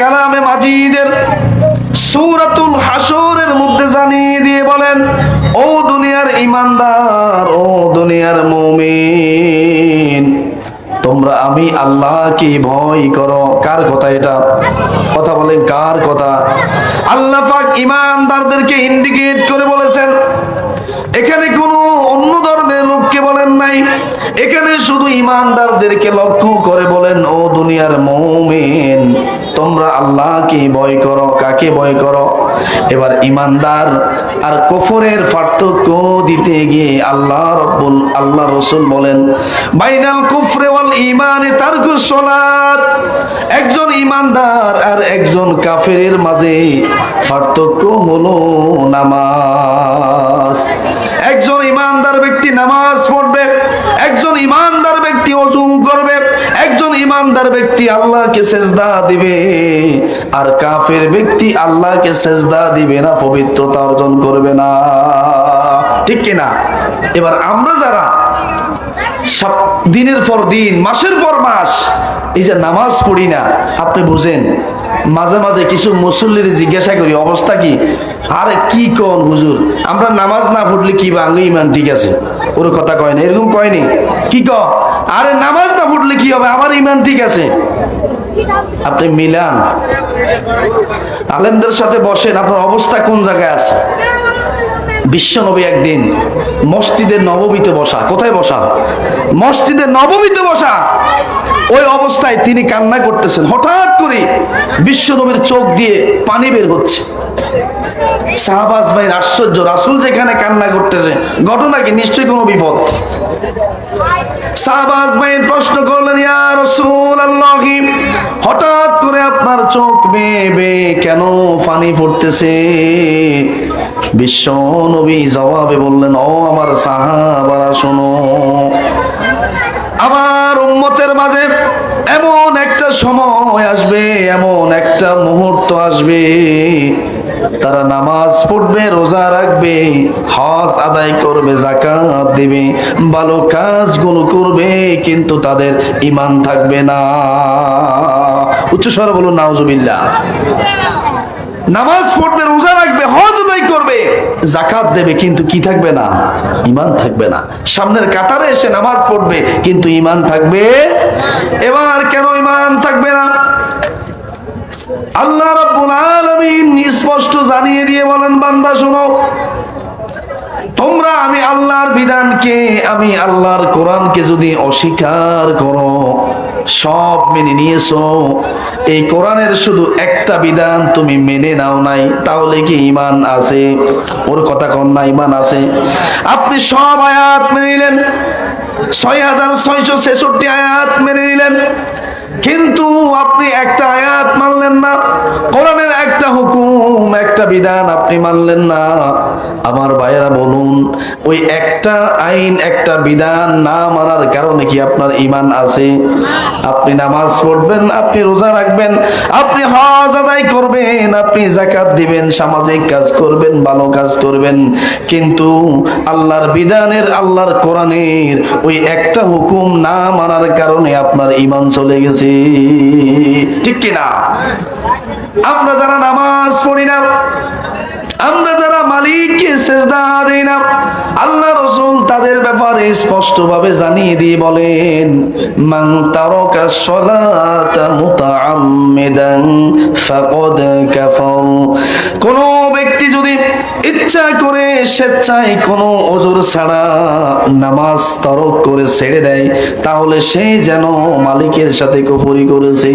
কালামে মাজিদের হাসরের মধ্যে জানিয়ে দিয়ে বলেন, ও দুনিয়ার ইমানদার ও দুনিয়ার মুমিন, তোমরা আমি আল্লাহকে ভয় করো। কার কথা এটা? কথা বলেন, কার কথা? আল্লাহ পাক ইমানদারদেরকে ইন্ডিকেট করে বলেছেন, এখানে কোনো অন্য ধর্মের লোককে বলেন নাই। এখানে শুধু ইমানদারদেরকে লক্ষ্য করে বলেন, ও দুনিয়ার মৌমেন, তোমরা আল্লাহকে ভয় করো, কাকে ভয় করো? এবার ইমানদার আর কফরের পার্থক্য দিতে গিয়ে আল্লাহ রব্বুল, আল্লাহ রসুল বলেন, বাইনাল কুফরে ওয়াল ইমানে তারকু সলাত। একজন ইমানদার আর একজন কাফেরের মাঝে পার্থক্য হলো নামাজ। একজন ইমানদার ব্যক্তি নামাজ পড়বে, একজন ইমানদার ব্যক্তি অজু করবে, একজন ইমানদার ব্যক্তি আল্লাহকে সেজদা দিবে। আর কাফের ব্যক্তি আল্লাহকে সেজদা দিবে না, পবিত্রতা অর্জন করবে না। ঠিক কিনা? এবার আমরা যারা দিনের পর দিন, মাসের পর মাস, এই যে নামাজ পড়ি না, আপনি বুঝেন মাঝে মাঝে কিছু মুসল্লির জিজ্ঞাসা করি, অবস্থা কি? আরে, কি কন হুজুর? আমরা নামাজ না পড়লে কি বাংলা ইমান ঠিক আছে? ওর কথা কয় না, এরকম কয়নি কি ক? আরে, নামাজ না পড়লে কি হবে? আমার ইমান ঠিক আছে। আপনি মিলান। আলেমদের সাথে বসেন, আপনার অবস্থা কোন জায়গায় আছে? বিশ্বনবী একদিন মসজিদের নবমীতে বসা, কোথায় বসা? মসজিদের নবমীতে বসা। ওই অবস্থায় তিনি কান্না করতেছেন। হঠাৎ করে বিশ্বনবীর চোখ দিয়ে পানি বের হচ্ছে। শাহবাজ ভাইয়ের আশ্চর্য, রাসুল যেখানে কান্না করতেছে, ঘটনা কি? নিশ্চয়ই কোনো বিপদ। শাহবাজ ভাইয়ের প্রশ্ন করলেন, ইয়া রসুল আল্লাহি হঠাৎ করে আপনার চোখ বেয়ে কেন পানি পড়তেছে? বিশ্ব নবী জবাবে বললেন, ও আমার সাহাবারা, শোনো। আমার উম্মতের মাঝে এমন একটা সময় আসবে, এমন একটা মুহূর্ত আসবে। তারা নামাজ পড়বে, রোজা রাখবে, হজ আদায় করবে জাকাত দেবে, ভালো কাজগুলো করবে, কিন্তু তাদের ইমান থাকবে না। উচ্চ উচ্চস্বর বলুন, নাউজুবিল্লাহ। নামাজ পড়বে, রোজা রাখবে হজ আদায় করবে জাকাত দেবে, কিন্তু কি থাকবে না? ইমান থাকবে না। সামনের কাতারে এসে নামাজ পড়বে, কিন্তু ইমান থাকবে? এবার কেন ইমান থাকবে না? আল্লাহ রাব্বুল আলামিন স্পষ্ট জানিয়ে দিয়ে বলেন, বান্দা, শোনো। তোমরা আমি আল্লাহর বিধানকে, আমি আল্লাহর কোরআনকে যদি অস্বীকার করো সব মেনে নিয়েছো। এই কোরআনের শুধু একটা বিধান তুমি মেনে নাও নাই, তাহলে কি ইমান আছে? ওর কথা কন না ইমান আছে। আপনি সব আয়াত মেনে নিলেন। ছয় হাজার ছয়শো ছেষট্টি আয়াত মেনে নিলেন। কিন্তু আপনি একটা আয়াত মানলেন না। কোরআনের একটা হুকুম, একটা বিধান আপনি মানলেন না। আমার ভাইয়েরা বলুন, ওই একটা আইন, একটা বিধান না মানার কারণে কি আপনার ইমান আছে? আপনি নামাজ পড়বেন, আপনি রোজা রাখবেন, আপনি হজ আদায় করবেন, আপনি জাকাত দিবেন, সামাজিক কাজ করবেন, ভালো কাজ করবেন। কিন্তু আল্লাহর বিধানের, আল্লাহর কোরআনের ওই একটা হুকুম না মানার কারণে আপনার ইমান চলে গেছে। ঠিক কিনা? আমরা যারা নামাজ পড়ি না, আমরা যারা মালিককে সেজদা দেই না, আল্লাহ রসুল তাদের ব্যাপারে স্পষ্ট ভাবে জানিয়ে দিয়ে বলেন, মান তারকা সলাতা মুতাআম্মিদান ফাকাদ কাফার। কোন ব্যক্তি যদি ইচ্ছা করে স্বেচ্ছায় কোনো ওজোর ছাড়া নামাজ তরক করে ছেড়ে দেয়, তাহলে সে যেন মালিকের সাথে কুফরি করেছে।